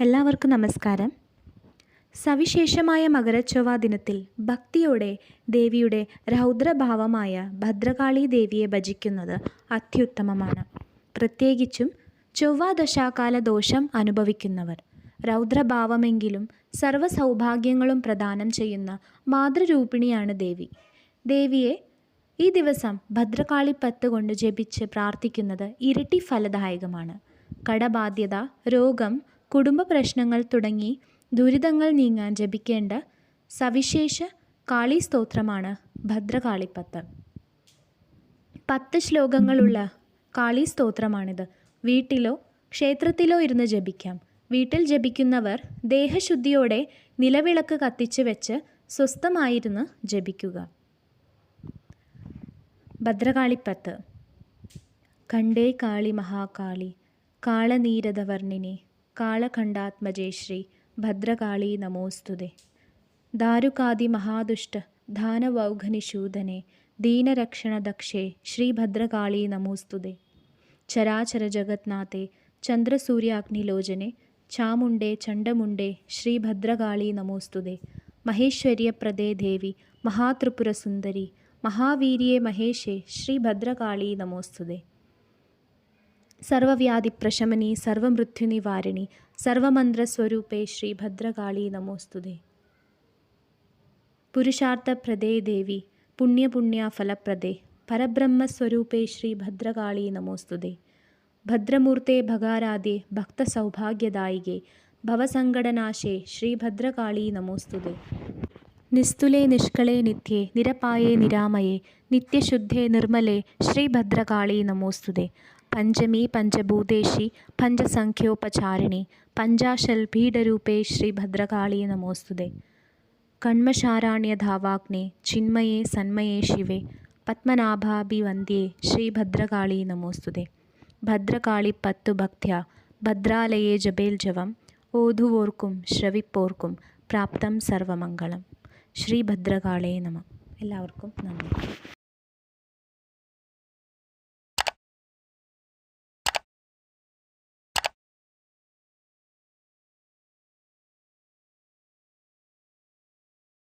എല്ലാവർക്കും നമസ്കാരം. സവിശേഷമായ മകരച്ചൊവ്വ ദിനത്തിൽ ഭക്തിയോടെ ദേവിയുടെ രൗദ്രഭാവമായ ഭദ്രകാളി ദേവിയെ ഭജിക്കുന്നത് അത്യുത്തമമാണ്. പ്രത്യേകിച്ചും ചൊവ്വ ദശാകാല ദോഷം അനുഭവിക്കുന്നവർ. രൗദ്രഭാവമെങ്കിലും സർവ സൗഭാഗ്യങ്ങളും പ്രദാനം ചെയ്യുന്ന മാതൃരൂപിണിയാണ് ദേവി. ദേവിയെ ഈ ദിവസം ഭദ്രകാളി പത്ത് കൊണ്ട് ജപിച്ച് പ്രാർത്ഥിക്കുന്നത് ഇരട്ടി ഫലദായകമാണ്. കടബാധ്യത രോഗം കുടുംബ പ്രശ്നങ്ങൾ തുടങ്ങി ദുരിതങ്ങൾ നീങ്ങാൻ ജപിക്കേണ്ട സവിശേഷ കാളി സ്തോത്രമാണ് ഭദ്രകാളിപ്പത്ത്. പത്ത് ശ്ലോകങ്ങളുള്ള കാളി സ്തോത്രമാണിത്. വീട്ടിലോ ക്ഷേത്രത്തിലോ ഇരുന്ന് ജപിക്കാം. വീട്ടിൽ ജപിക്കുന്നവർ ദേഹശുദ്ധിയോടെ നിലവിളക്ക് കത്തിച്ച് വെച്ച് സ്വസ്ഥമായിരുന്ന് ജപിക്കുക. ഭദ്രകാളിപ്പത്ത്. കണ്ടേ കാളി മഹാകാളി ಕಾಳಖಂಡಾತ್ಮಜೇಶ್ರೀ, ಭದ್ರಕಾಳಿ ನಮೋಸ್ತುದೆ. ದಾರುಕಾದಿ ಮಹಾದುಷ್ಟ ದಾನವೌಘನಿಶೂಧನೆ ದೀನರಕ್ಷಣ ದಕ್ಷೆ ಶ್ರೀ ಭದ್ರಕಾಳಿ ನಮೋಸ್ತುದೆ. ಚರಾಚರ ಜಗತ್ನಾಥೆ, ಚಂದ್ರಸೂರ್ಯಾಗ್ನಿಲೋಜನೆ, ಚಾಮುಂಡೆ ಚಂಡಮುಂಡೆ ಶ್ರೀ ಭದ್ರಕಾಳಿ ನಮೋಸ್ತುದೆ. ಮಹೇಶ್ವರ್ಯ ಪ್ರದೇ ದೇವಿ ಮಹಾತ್ರಿಪುರ ಸುಂದರಿ ಮಹಾವೀರ್ಯೆ ಮಹೇಶೆ ಶ್ರೀ ಭದ್ರಕಾಳಿ ನಮೋಸ್ತುದೆ. സർവവ്യാധിപ്രശമനി സർവമൃത്യുനിവാരിണി സർവമന്ത്രസ്വരൂപേ ശ്രീഭദ്രകാളി നമോസ്തുതേ. പുരുഷാർത്ഥപ്രദേ ദേവി പുണ്യപുണ്യഫലപ്രദേ പരബ്രഹ്മസ്വരൂപേ ശ്രീഭദ്രകാളി നമോസ്തുതേ. ഭദ്രമൂർത്തേ ഭഗാരാധ്യേ ഭക്തസൗഭാഗ്യദായികേ ഭവസങ്കടനാശേ ശ്രീഭദ്രകാളി നമോസ്തുതേ. നിസ്തുലേ നിഷ്കളേ നിത്യേ നിരപായേ നിരാമയേ നിത്യശുദ്ധേ നിർമ്മലേ ശ്രീഭദ്രകാളി നമോസ്തുതേ. പഞ്ചമി പഞ്ചഭൂതേഷി പഞ്ചസംഖ്യോപചാരിണി പഞ്ചാശൽ പീഠരൂപേ ശ്രീഭദ്രകാളി നമോസ്തുതേ കൺമശാരാണ്യധാവാഗ്നേ ചിന്മയേ സന്മയേ ശിവേ പത്മനാഭാഭിവന്ദ്യേ ശ്രീഭദ്രകാളി നമോസ്തുതേ ഭദ്രകാളി പത്തു ഭക്ത്യ ഭദ്രാലയേ ജപേൽജവം ഓതുവോർക്കും ശ്രവിപ്പോർക്കും പ്രാപ്തം സർവമംഗളം ശ്രീഭദ്രകാളേ നമ എല്ലാവർക്കും നന്ദി